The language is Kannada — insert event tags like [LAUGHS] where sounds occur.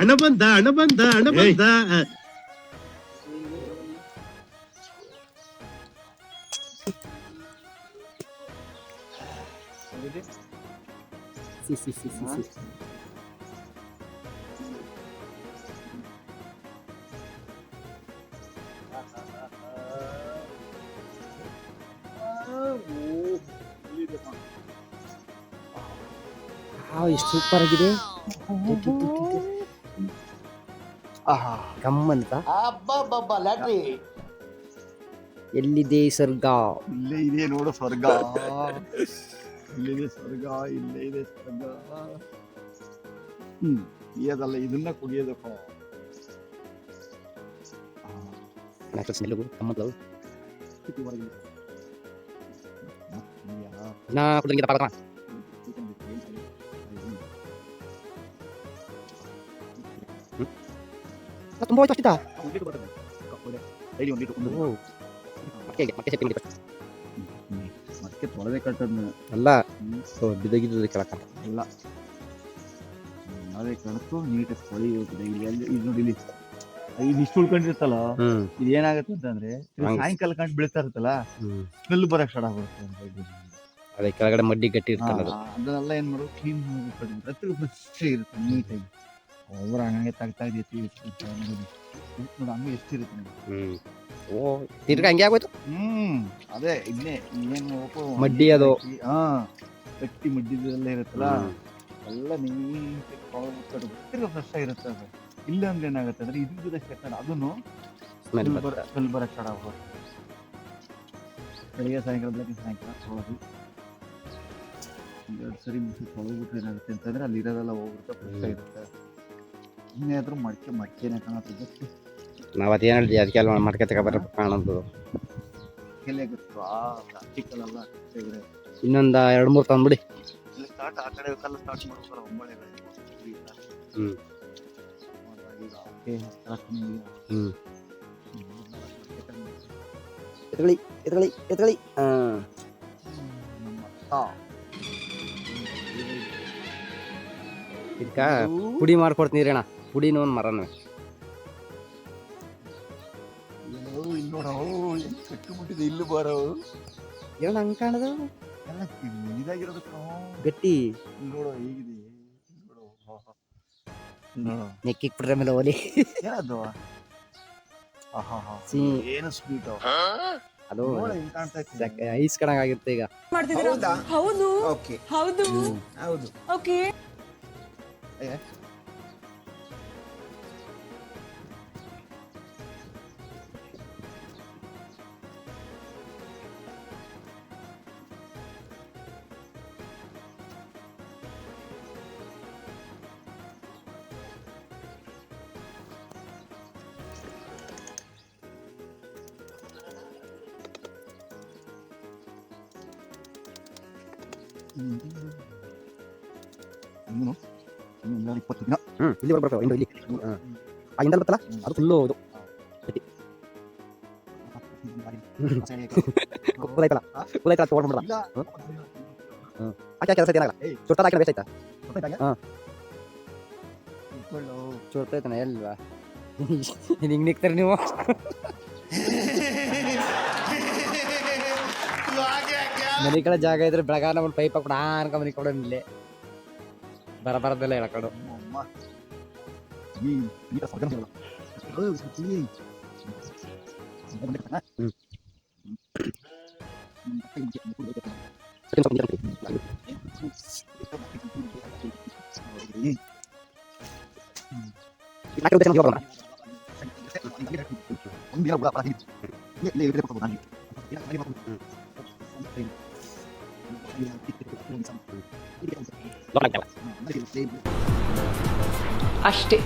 ಹಣ ಬಂದ ಹಣ ಬಂದ ಹಣ ಬಂದ. ಸಿ ಸಿ ಸಿ ಸಿ ಸಿ. ಆ ಎಷ್ಟು ಸೂಪರ್ ಆಗಿದೆ. ಗಮ್ಮಂತ ಅಬ್ಬಬ್ಬಬ್ಬ ಲ್ಯಾಟ್ರಿ ಎಲ್ಲಿದೆ ಸ್ವರ್ಗ? ಇಲ್ಲೇ ಇದೆ ನೋಡು ಸ್ವರ್ಗ. ಇಲ್ಲಿದೆ ಸ್ವರ್ಗ ಇಲ್ಲೇ ಇದೆ ಸ್ವರ್ಗ. ಹ್ಮ್ ಕುಡಿಯೋದಲ್ಲ ಇದನ್ನ ಕುಡಿಯೋದಪ್ಪ ನಾ ತುಂಬ ಹೋಯ್ತು ಅಷ್ಟಿದ್ದ ಮತ್ತೆ ತೊಳೆದೇ ಕಟ್ಟದ್ನ ಅಲ್ಲ ಕೆಳಕ ಇಲ್ಲ ಅದೇ ಕಣಕ್ಕೂ ನೀಟಾಗಿ ತೊಳೆಯೋದು ಡೈಲಿ ಅಲ್ಲಿ ಇದು ನೋಡಿ ಇಲ್ಲಿ ಇದು ಇಷ್ಟು ಉಳ್ಕೊಂಡಿರುತ್ತಲ್ಲ ಹ್ಮ್ ಇದು ಏನಾಗುತ್ತೆ ಅಂತಂದ್ರೆ ಸಾಯಂಕಾಲ ಕಂಡು ಬೀಳ್ತಾ ಇರುತ್ತಲ್ಲ ಹ್ಮ್ ಸ್ಮೆಲ್ ಬರಕ್ ಸ್ಟಾರ್ಟ್ ಆಗ್ಬಿಡುತ್ತೆ ಅದೇ ಕೆಳಗಡೆ ಮಡ್ಡಿ ಗಟ್ಟಿ ಇರ್ತಲ್ಲ ಅದನ್ನೆಲ್ಲ ಏನ್ ಮಾಡೋದು ಕ್ಲೀನ್ ಇರುತ್ತೆ ನೀಟಾಗಿ ಒಬ್ಬರು ಹಂಗೆ ತಗ್ತಾ ಇದ್ದೈತಿ ನೋಡಿ ಹಂಗೆ ಎಷ್ಟಿರುತ್ತೆ ನೋಡಿ. ಹ್ಮ್. ಓ ತಿರ್ಗ ಹಂಗೆ ಆಗೋಯ್ತು? ಹ್ಮ್ ಅದೇ ಇನ್ನೇ ಏನು ಮಡ್ಡಿ ಅದು. ಹಾ ಗಟ್ಟಿ ಮಡ್ಡಿದೆಲ್ಲ ಇರುತ್ತಲ್ಲ. ಎಲ್ಲ ನೀಟಾಗಿ ಹತ್ತಿರ ಫ್ರೆಶ್ ಆಗಿರುತ್ತೆ ಅದು. ಇಲ್ಲ ಅಂದ್ರೆ ಏನಾಗುತ್ತೆ ಅಂದ್ರೆ ಇದು ಸೆಕೆಂಡ್ ಅದನ್ನು ಸ್ಮೆಲ್ ಬರೋ ಸ್ಟಾರ್ಟ್ ಆಗ್ಬೋದು. ಬೆಳಿಗ್ಗೆ ಸಾಯಂಕಾಲ ಬೆಳಗ್ಗೆ ಸಾಯಂಕಾಲ ತೊಳೆದು. ಎರಡು ಸರಿ ಮುಗಿಸಿ ತೊಳೆದ್ಬಿಟ್ರೆ ಏನಾಗುತ್ತೆ ಅಂತಂದ್ರೆ ಅಲ್ಲಿ ಇರೋದೆಲ್ಲ ಹೋಗ್ಬಿಡುತ್ತೆ ಫ್ರೆಶ್ ಆಗಿರುತ್ತೆ. ಇನ್ನೇನಾದ್ರೂ ಮಡಿಕೆ ಮಡಿಕೆನೆ ಕಾಣುತ್ತೆ ನಾವು ಅದೇನು ಹೇಳಿದ್ವಿ ಅದಕ್ಕೆ ಅಲ್ಲ ಮಡಿಕೆ ತಗೊಬರ ಕಾಣೋದು ಎಲೆ ಗೊತ್ತು? ಆ ತೆಗೆದ್ರೆ ಇನ್ನೊಂದು ಎರಡು ಮೂರು ತಂದ್ಬಿಡಿ. ಇಲ್ಲಿ ಸ್ಟಾರ್ಟ್ ಆ ಕಡೆ ಕಲ್ಲ ಸ್ಟಾರ್ಟ್ ಮಾಡ್ಬೇಕಲ್ಲ ಒಂಬಳೆ ಹ್ಞೂ ಹ್ಮ್. ಎತ್ಕೊಳ್ಳಿ ಎತ್ಕೊಳ್ಳಿ ಎತ್ಕೊಳ್ಳಿ ಹಾ ಇದಕ್ಕ ಪುಡಿ ಮಾಡ್ಕೊಡ್ತೀನಿ ಅಣ್ಣ. ಪುಡಿನ ಒಂದು ಮರನೇ ನೋಡೋ ಕಟ್ಟುಬಿಟ್ಟಿದೆ ಇಲ್ಲಿ ಬರೋ. ಏನ್ ಹಂಗೆ ಕಾಣದು? ಎಲ್ಲ ಇದಾಗಿರೋದು ಗಟ್ಟಿ. ನೋಡು ಹೇಗಿದೆ ನೋಡು ಬಿಟ್ರೆ ಮೇಲೆ ಓಲಿ ಏನದು? ಏನು ಸ್ವೀಟ್ ಅದು ಐಸ್ ಕಣಂಗ್ ಆಗಿರುತ್ತೆ ಈಗ. ಮಾಡ್ತಿದ್ದೀರಾ? ಹೌದು? ಓಕೆ. ಹೌದು. ಹೌದು. ಓಕೆ. ಇನ್ನು ಇನ್ನು ಇಪ್ಪತ್ತು ದಿನ. ಇಲ್ಲಿ ಬರ್ಬೇಕು ಇಂದು ಇಲ್ಲಿ. ಹಾ. ಆ ಬರ್ತಲ್ಲ ಅದು ಫುಲ್ಲು ಇದು. ಹಾಕಿ ಕೆಲಸ ಏನಾಗಲ್ಲ? ಹಾಕಿನ ಹಾ. ಹಿಂಗ್ [LAUGHS] ನೀವು? ಮನೆ ಕಡೆ ಜಾಗ ಇದ್ರೆ ಬೆಳಗಾನ ಒಂದು ಪೈಪ್ ಹಾಕ್ಬಿಡ ಅನ್ಕ ಮನೆ ಕೊಡೋ ಇಲ್ಲೇ ಬರ ಬರದೆಲ್ಲ ಹೇಳ್ಕೊಡು ಅಮ್ಮ. ಈ ಈ ಸ್ವರ್ಗ ನೋಡು. ಹೌದು, ಸತ್ತಿ. ಹ್ಮ್. ಈ ಒಂದು ದಿನ ಕೂಡ ಪ್ರಾಣಿ. ಇಲ್ಲೇ- ಇಲ್ಲೇ ಅಷ್ಟೇ.